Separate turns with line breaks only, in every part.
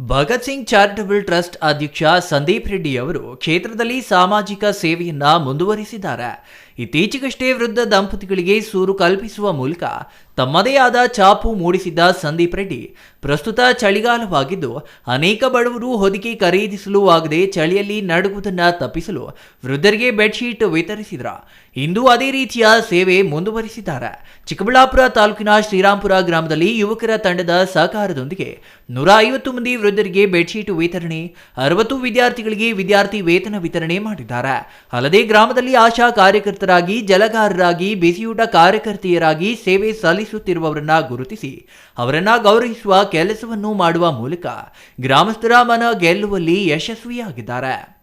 Bhagat Singh charitable trust ಅಧ್ಯಕ್ಷ ಸಂದೀಪ್ ರೆಡ್ಡಿ ಅವರು ಕ್ಷೇತ್ರದಲ್ಲಿ ಸಾಮಾಜಿಕ ಸೇವೆಯನ್ನ ಮುಂದುವರಿಸಿದ್ದಾರೆ. ಇತ್ತೀಚೆಗಷ್ಟೇ ವೃದ್ಧ ದಂಪತಿಗಳಿಗೆ ಸೂರು ಕಲ್ಪಿಸುವ ಮೂಲಕ ತಮ್ಮದೇ ಆದ ಚಾಪು ಮೂಡಿಸಿದ್ದ ಸಂದೀಪ್ ರೆಡ್ಡಿ ಪ್ರಸ್ತುತ ಚಳಿಗಾಲವಾಗಿದ್ದು ಅನೇಕ ಬಡವರು ಹೊದಿಕೆ ಖರೀದಿಸಲು ಆಗದೆ ಚಳಿಯಲ್ಲಿ ನಡುಗುವುದನ್ನ ತಪ್ಪಿಸಲು ವೃದ್ಧರಿಗೆ ಬೆಡ್ಶೀಟ್ ವಿತರಿಸಿದ್ರ. ಇಂದು ಅದೇ ರೀತಿಯ ಸೇವೆ ಮುಂದುವರಿಸಿದ್ದಾರೆ. ಚಿಕ್ಕಬಳ್ಳಾಪುರ ತಾಲೂಕಿನ ಶ್ರೀರಾಂಪುರ ಗ್ರಾಮದಲ್ಲಿ ಯುವಕರ ತಂಡದ ಸಹಕಾರದೊಂದಿಗೆ ನೂರ ಐವತ್ತು ಮಂದಿ ವೃದ್ಧರಿಗೆ ಬೆಡ್ಶೀಟ್ ವಿತರಣೆ, ಅರವತ್ತು ವಿದ್ಯಾರ್ಥಿಗಳಿಗೆ ವಿದ್ಯಾರ್ಥಿ ವೇತನ ವಿತರಣೆ ಮಾಡಿದ್ದಾರೆ. ಅಲ್ಲದೆ ಗ್ರಾಮದಲ್ಲಿ ಆಶಾ ಕಾರ್ಯಕರ್ತರಾಗಿ ಜಲಗಾರರಾಗಿ, ಬಿಸಿಯೂಟ ಕಾರ್ಯಕರ್ತೆಯರಾಗಿ ಸೇವೆ ಸಲ್ಲಿಸುತ್ತಿರುವವರನ್ನ ಗುರುತಿಸಿ, ಅವರನ್ನ ಗೌರವಿಸುವ ಕೆಲಸವನ್ನು ಮಾಡುವ ಮೂಲಕ ಗ್ರಾಮಸ್ಥರ ಮನ ಗೆಲ್ಲುವಲ್ಲಿ ಯಶಸ್ವಿಯಾಗಿದ್ದಾರೆ.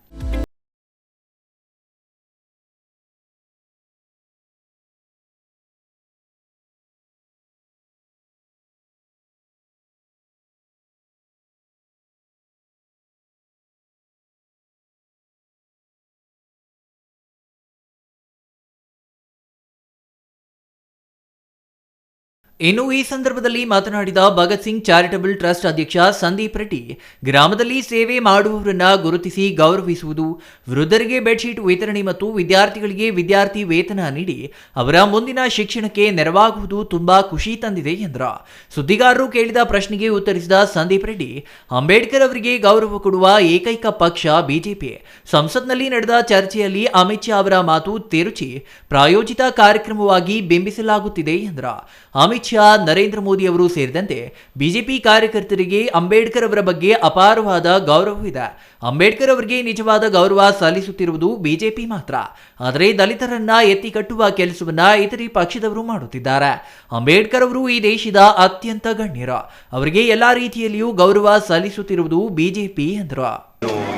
ಇನ್ನು ಈ ಸಂದರ್ಭದಲ್ಲಿ ಮಾತನಾಡಿದ ಭಗತ್ ಸಿಂಗ್ ಚಾರಿಟಬಲ್ ಟ್ರಸ್ಟ್ ಅಧ್ಯಕ್ಷ ಸಂದೀಪ್ ರೆಡ್ಡಿ, ಗ್ರಾಮದಲ್ಲಿ ಸೇವೆ ಮಾಡುವವರನ್ನ ಗುರುತಿಸಿ ಗೌರವಿಸುವುದು, ವೃದ್ಧರಿಗೆ ಬೆಡ್ಶೀಟ್ ವಿತರಣೆ ಮತ್ತು ವಿದ್ಯಾರ್ಥಿಗಳಿಗೆ ವಿದ್ಯಾರ್ಥಿ ವೇತನ ನೀಡಿ ಅವರ ಮುಂದಿನ ಶಿಕ್ಷಣಕ್ಕೆ ನೆರವಾಗುವುದು ತುಂಬಾ ಖುಷಿ ತಂದಿದೆ ಎಂದರು. ಸುದ್ದಿಗಾರರು ಕೇಳಿದ ಪ್ರಶ್ನೆಗೆ ಉತ್ತರಿಸಿದ ಸಂದೀಪ್ ರೆಡ್ಡಿ, ಅಂಬೇಡ್ಕರ್ ಅವರಿಗೆ ಗೌರವ ಕೊಡುವ ಏಕೈಕ ಪಕ್ಷ ಬಿಜೆಪಿ. ಸಂಸತ್ನಲ್ಲಿ ನಡೆದ ಚರ್ಚೆಯಲ್ಲಿ ಅಮಿತ್ ಶಾ ಅವರ ಮಾತು ತಿರುಚಿ, ಪ್ರಾಯೋಜಿತ ಕಾರ್ಯಕ್ರಮವಾಗಿ ಬಿಂಬಿಸಲಾಗುತ್ತಿದೆ ಎಂದರು. ಅಮಿತ್ ಶಾ ನರೇಂದ್ರ ಮೋದಿ ಅವರು ಸೇರಿದಂತೆ ಬಿಜೆಪಿ ಕಾರ್ಯಕರ್ತರಿಗೆ ಅಂಬೇಡ್ಕರ್ ಅವರ ಬಗ್ಗೆ ಅಪಾರವಾದ ಗೌರವವಿದೆ. ಅಂಬೇಡ್ಕರ್ ಅವರಿಗೆ ನಿಜವಾದ ಗೌರವ ಸಲ್ಲಿಸುತ್ತಿರುವುದು ಬಿಜೆಪಿ ಮಾತ್ರ. ಆದರೆ ದಲಿತರನ್ನ ಎತ್ತಿ ಕಟ್ಟುವ ಕೆಲಸವನ್ನ ಇತರೆ ಪಕ್ಷದವರು ಮಾಡುತ್ತಿದ್ದಾರೆ. ಅಂಬೇಡ್ಕರ್ ಅವರು ಈ ದೇಶದ ಅತ್ಯಂತ ಗಣ್ಯರು. ಅವರಿಗೆ ಎಲ್ಲಾ ರೀತಿಯಲ್ಲಿಯೂ ಗೌರವ ಸಲ್ಲಿಸುತ್ತಿರುವುದು ಬಿಜೆಪಿ ಎಂದರು.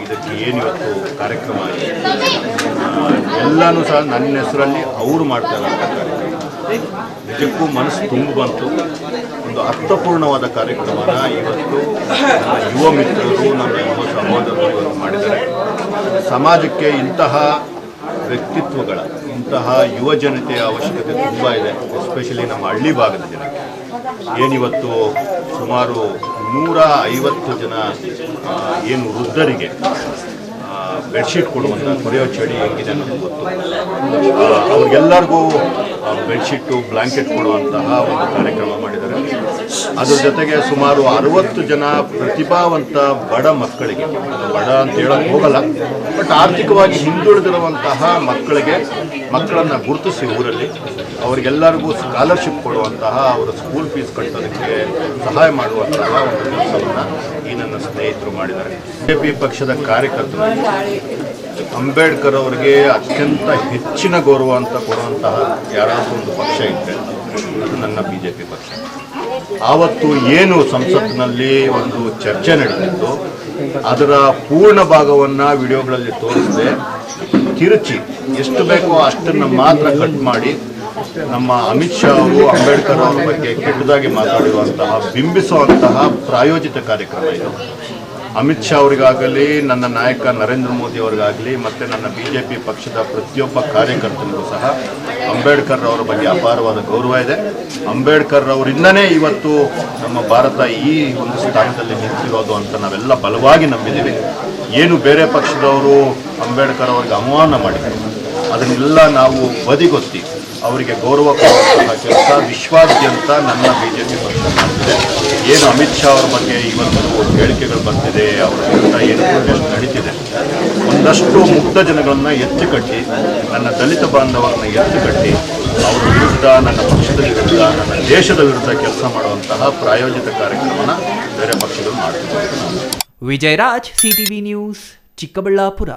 ಇದಕ್ಕೆ ಸಹ ನನ್ನ ಹೆಸರಲ್ಲಿ ಅವರು ಮಾಡ್ತಾ ಕಾರ್ಯಕ್ರಮ ನಿಜಕ್ಕೂ ಮನಸ್ಸು ತುಂಬ ಬಂತು. ಒಂದು ಅರ್ಥಪೂರ್ಣವಾದ ಕಾರ್ಯಕ್ರಮನ ಇವತ್ತು ಯುವ ಮಿತ್ರರು, ನಮ್ಮ ಯುವ ಸಹೋದರರು ಮಾಡಿದ್ದಾರೆ. ಸಮಾಜಕ್ಕೆ ಇಂತಹ ವ್ಯಕ್ತಿತ್ವಗಳ, ಇಂತಹ ಯುವ ಜನತೆಯ ಅವಶ್ಯಕತೆ ತುಂಬ ಇದೆ ಎಸ್ಪೆಷಲಿ ನಮ್ಮ ಹಳ್ಳಿ ಭಾಗದ ಜನಕ್ಕೆ. ಏನಿವತ್ತು ಸುಮಾರು ನೂರ ಐವತ್ತು ಜನ ಏನು ವೃದ್ಧರಿಗೆ ಬೆಡ್ಶೀಟ್ ಕೊಡುವಂಥ ಕೊರೆಯೋ ಚಳಿ ಹೆಂಗಿದೆ ಅನ್ನೋದು ಗೊತ್ತು. ಅವ್ರಿಗೆಲ್ಲರಿಗೂ ಬೆಡ್ಶೀಟು ಬ್ಲ್ಯಾಂಕೆಟ್ ಕೊಡುವಂತಹ ಒಂದು ಕಾರ್ಯಕ್ರಮ ಮಾಡಿದ್ದಾರೆ. ಅದ್ರ ಜೊತೆಗೆ ಸುಮಾರು ಅರವತ್ತು ಜನ ಪ್ರತಿಭಾವಂತ ಬಡ ಮಕ್ಕಳಿಗೆ, ಬಡ ಅಂತ ಹೇಳಕ್ ಹೋಗಲ್ಲ, ಬಟ್ ಆರ್ಥಿಕವಾಗಿ ಹಿಂದುಳಿದಿರುವಂತಹ ಮಕ್ಕಳಿಗೆ ಮಕ್ಕಳನ್ನು ಗುರುತಿಸಿ ಊರಲ್ಲಿ, ಅವರಿಗೆಲ್ಲರಿಗೂ ಸ್ಕಾಲರ್ಶಿಪ್ ಕೊಡುವಂತಹ ಅವರ ಸ್ಕೂಲ್ ಫೀಸ್ ಕಟ್ಟೋದಕ್ಕೆ ಸಹಾಯ ಮಾಡುವಂತಹ ಒಂದು ಕೆಲಸವನ್ನು ಈ ನನ್ನ ಸ್ನೇಹಿತರು ಮಾಡಿದ್ದಾರೆ. ಬಿಜೆಪಿ ಪಕ್ಷದ ಕಾರ್ಯಕರ್ತರು ಅಂಬೇಡ್ಕರ್ ಅವರಿಗೆ ಅತ್ಯಂತ ಹೆಚ್ಚಿನ ಗೌರವ ಅಂತ ಕೊಡುವಂತಹ ಯಾರಾದರೂ ಒಂದು ಪಕ್ಷ ಇದ್ದರೆ ಅದು ನನ್ನ ಬಿ ಜೆ ಪಿ ಪಕ್ಷ. ಆವತ್ತು ಏನು ಸಂಸತ್ತಿನಲ್ಲಿ ಒಂದು ಚರ್ಚೆ ನಡೆದಿತ್ತು, ಅದರ ಪೂರ್ಣ ಭಾಗವನ್ನು ವಿಡಿಯೋಗಳಲ್ಲಿ ತೋರಿಸದೆ. ತಿರುಚಿ, ಎಷ್ಟು ಬೇಕೋ ಅಷ್ಟನ್ನು ಮಾತ್ರ ಕಟ್ ಮಾಡಿ, ನಮ್ಮ ಅಮಿತ್ ಶಾ ಅವರು, ಅಂಬೇಡ್ಕರ್ ಅವರ ಬಗ್ಗೆ ಕೆಟ್ಟದಾಗಿ ಮಾತಾಡಿರುವಂತಹ ಬಿಂಬಿಸುವಂತಹ ಪ್ರಾಯೋಜಿತ ಕಾರ್ಯಕ್ರಮ ಇದು. ಅಮಿತ್ ಶಾ ಅವರಿಗಾಗಲಿ, ನನ್ನ ನಾಯಕ ನರೇಂದ್ರ ಮೋದಿ ಅವರಿಗಾಗಲಿ, ಮತ್ತು ನನ್ನ ಬಿ ಜೆ ಪಿ ಪಕ್ಷದ ಪ್ರತಿಯೊಬ್ಬ ಕಾರ್ಯಕರ್ತರಿಗೂ ಸಹ ಅಂಬೇಡ್ಕರ್ ಅವರ ಬಗ್ಗೆ ಅಪಾರವಾದ ಗೌರವ ಇದೆ. ಅಂಬೇಡ್ಕರ್ ಅವರಿಂದನೇ ಇವತ್ತು ನಮ್ಮ ಭಾರತ ಈ ಒಂದು ಸ್ಥಾನದಲ್ಲಿ ನಿಂತಿರೋದು ಅಂತ ನಾವೆಲ್ಲ ಬಲವಾಗಿ ನಂಬಿದ್ದೀವಿ. ಏನು ಬೇರೆ ಪಕ್ಷದವರು ಅಂಬೇಡ್ಕರ್ ಅವ್ರಿಗೆ ಅವಮಾನ ಮಾಡಿದ್ದಾರೆ ಅದನ್ನೆಲ್ಲ ನಾವು ಬದಿಗೊತ್ತಿ ಅವರಿಗೆ ಗೌರವ ಕೊಡುವಂತಹ ಕೆಲಸ, ವಿಶ್ವಾದ್ಯಂತ ನನ್ನ ಬಿಜೆಪಿ ಪಕ್ಷ ಮಾಡ್ತಿದೆ ಏನು ಅಮಿತ್ ಶಾ ಅವರ ಬಗ್ಗೆ ಇವತ್ತು ಹೇಳಿಕೆಗಳು ಬರ್ತಿದೆ ಅವರ ವಿರುದ್ಧ ಏನು ಪ್ರೊಟೆಸ್ಟ್ ನಡೀತಿದೆ, ಒಂದಷ್ಟು ಮುಗ್ಧ ಜನಗಳನ್ನು ಎತ್ತಿ ಕಟ್ಟಿ ನನ್ನ ದಲಿತ ಬಾಂಧವರನ್ನ ಎತ್ತಿ ಕಟ್ಟಿ ಅವರ ವಿರುದ್ಧ, ನನ್ನ ಪಕ್ಷದ ವಿರುದ್ಧ, ನನ್ನ ದೇಶದ ವಿರುದ್ಧ ಕೆಲಸ ಮಾಡುವಂತಹ ಪ್ರಾಯೋಜಿತ ಕಾರ್ಯಕ್ರಮನ ಬೇರೆ ಪಕ್ಷಗಳು ಮಾಡ್ತಿದ್ದಾರೆ.
Vijayaraj CTV news Chikkaballapura.